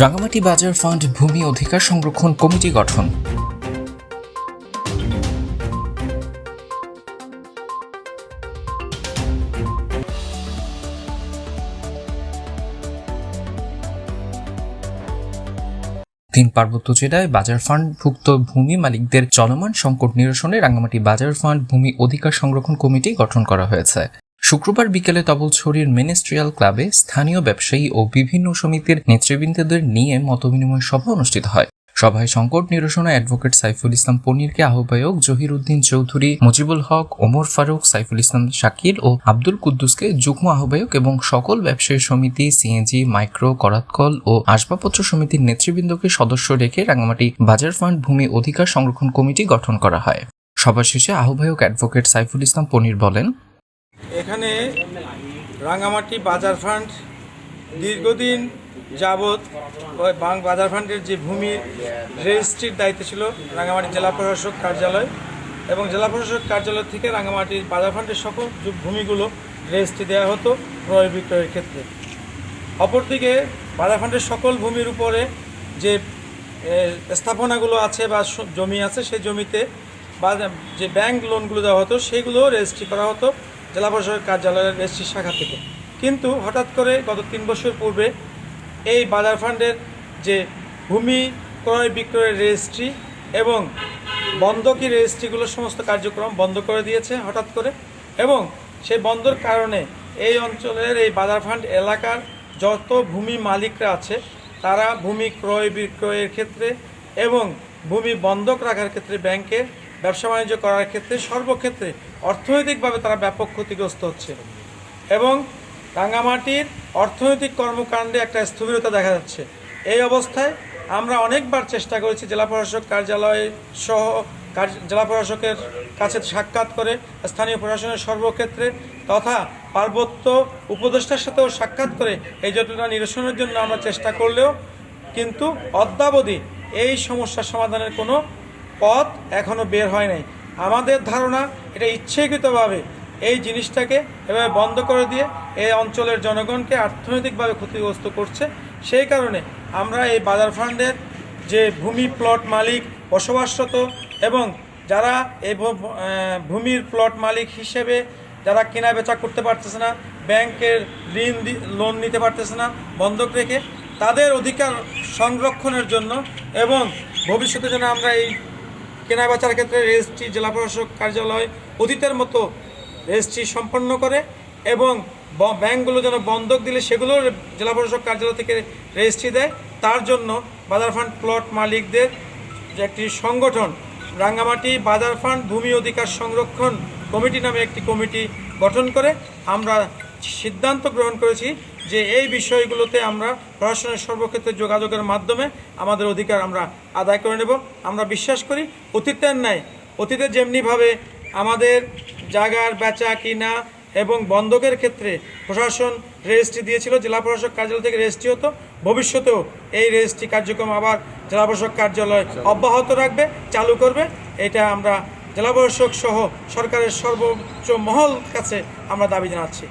রাঙামাটি বাজার ফান্ড ভূমি অধিকার সংরক্ষণ কমিটি গঠন। তিন পার্বত্য জেলায় বাজার ফান্ড ভুক্ত ভূমি মালিকদের চলমান সংকট নিরসনে রাঙ্গামাটি বাজার ফান্ড ভূমি অধিকার সংরক্ষণ কমিটি গঠন করা হয়েছে। শুক্রবার বিকেলে তবলছড়ির মিনিস্ট্রিয়াল ক্লাবে স্থানীয় ব্যবসায়ী ও বিভিন্ন সমিতির নেতৃবৃন্দদের নিয়ে মতবিনিময় সভা অনুষ্ঠিত হয়। সভায় সংকট নিরসনে অ্যাডভোকেট সাইফুল ইসলাম পনিরকে আহ্বায়ক জহির উদ্দিন চৌধুরী, মুজিবুল হক, ওমর ফারুক, সাইফুল ইসলাম শাকির ও আব্দুল কুদ্দুসকে যুগ্ম আহ্বায়ক এবং সকল ব্যবসায়ী সমিতি, সিএনজি, মাইক্রো, করাতকল ও আসবাবপত্র সমিতির নেতৃবৃন্দকে সদস্য রেখে রাঙামাটি বাজার ফান্ড ভূমি অধিকার সংরক্ষণ কমিটি গঠন করা হয়। সভা শেষে আহ্বায়ক অ্যাডভোকেট সাইফুল ইসলাম পনির বলেন এখানে রাঙামাটি বাজার ফান্ড দীর্ঘদিন যাবৎ ওই বাং বাজার ফান্ডের যে ভূমি রেজিস্ট্রির দায়িত্ব ছিল রাঙামাটি জেলা প্রশাসক কার্যালয় এবং জেলা প্রশাসক কার্যালয় থেকে রাঙামাটির বাজার ফান্ডের সকল ভূমিগুলো রেজিস্ট্রি দেওয়া হতো ক্রয় বিক্রয়ের ক্ষেত্রে। অপরদিকে বাজার ফান্ডের সকল ভূমির উপরে যে স্থাপনাগুলো আছে বা জমি আছে, সেই জমিতে বা, যে ব্যাংক লোনগুলো দেওয়া হতো সেইগুলো রেজিস্ট্রি করা হতো। জেলা প্রশাসক কার্যালয়ের রেজিস্ট্রি শাখা থেকে। কিন্তু হঠাৎ করে গত তিন বছর পূর্বে এই বাজার ফান্ডের যে ভূমি ক্রয় বিক্রয়ের রেজিস্ট্রি এবং বন্ধকি রেজিস্ট্রিগুলোর সমস্ত কার্যক্রম বন্ধ করে দিয়েছে হঠাৎ করে এবং সেই বন্ধর কারণে এই অঞ্চলের এই বাজার ফান্ড এলাকার যত ভূমি মালিকরা আছে, তারা ভূমি ক্রয় বিক্রয়ের ক্ষেত্রে এবং ভূমি বন্ধক রাখার ক্ষেত্রে ব্যাংকে ব্যবসা বাণিজ্য করার ক্ষেত্রে সর্বক্ষেত্রে অর্থনৈতিকভাবে তারা ব্যাপক ক্ষতিগ্রস্ত হচ্ছে। এবং রাঙ্গামাটির অর্থনৈতিক কর্মকাণ্ডে একটা স্থবিরতা দেখা যাচ্ছে। এই অবস্থায় আমরা অনেকবার চেষ্টা করেছি জেলা প্রশাসক কার্যালয় সহ জেলা প্রশাসকের কাছে সাক্ষাৎ করে স্থানীয় প্রশাসনের সর্বক্ষেত্রে তথা পার্বত্য উপদেষ্টার সাথেও সাক্ষাৎ করে এই জটিলতা নিরসনের জন্য আমরা চেষ্টা করলেও কিন্তু অদ্যাবধি এই সমস্যার সমাধানের কোনো পথ এখনও বের হয় নাই। আমাদের ধারণা এটা ইচ্ছাকৃতভাবে এই জিনিসটাকে এভাবে বন্ধ করে দিয়ে এই অঞ্চলের জনগণকে অর্থনৈতিকভাবে ক্ষতিগ্রস্ত করছে। সেই কারণে আমরা এই বাজার ফান্ডের যে ভূমি প্লট মালিক, বসবাসরত এবং যারা এই ভূমির প্লট মালিক হিসেবে যারা কেনা বেচা করতে পারতেছে না, ব্যাংকের ঋণ লোন নিতে পারতেছে না, বন্ধক রেখে, তাদের অধিকার সংরক্ষণের জন্য এবং ভবিষ্যতে যেন আমরা এই কেনা বেচার ক্ষেত্রে রেজিস্ট্রি জেলা প্রশাসক কার্যালয় অতীতের মতো রেজিস্ট্রি সম্পন্ন করে এবং ব্যাংকগুলো যেন বন্ধক দিলে সেগুলো জেলা প্রশাসক কার্যালয় থেকে রেজিস্ট্রি দেয়। তার জন্য বাজার ফান্ড প্লট মালিকদের যে একটি সংগঠন, রাঙ্গামাটি বাজার ফান্ড ভূমি অধিকার সংরক্ষণ কমিটি নামে একটি কমিটি গঠন করে। আমরা সিদ্ধান্ত গ্রহণ করেছি যে এই বিষয়গুলোতে আমরা প্রশাসনের সর্বক্ষেত্রে যোগাযোগের মাধ্যমে আমাদের অধিকার আমরা আদায় করে নেব। আমরা বিশ্বাস করি অতীতের ন্যায়, অতীতে যেমনিভাবে আমাদের জায়গার বেচা কিনা এবং বন্ধকের ক্ষেত্রে প্রশাসন রেজিস্ট্রি দিয়েছিল, জেলা প্রশাসক কার্যালয় থেকে রেজিস্ট্রি হতো, ভবিষ্যতেও এই রেজিস্ট্রি কার্যক্রম আবার জেলা প্রশাসক কার্যালয় অব্যাহত রাখবে, চালু করবে। এটা আমরা জেলা প্রশাসক সহ সরকারের সর্বোচ্চ মহল কাছে আমরা দাবি জানাচ্ছি।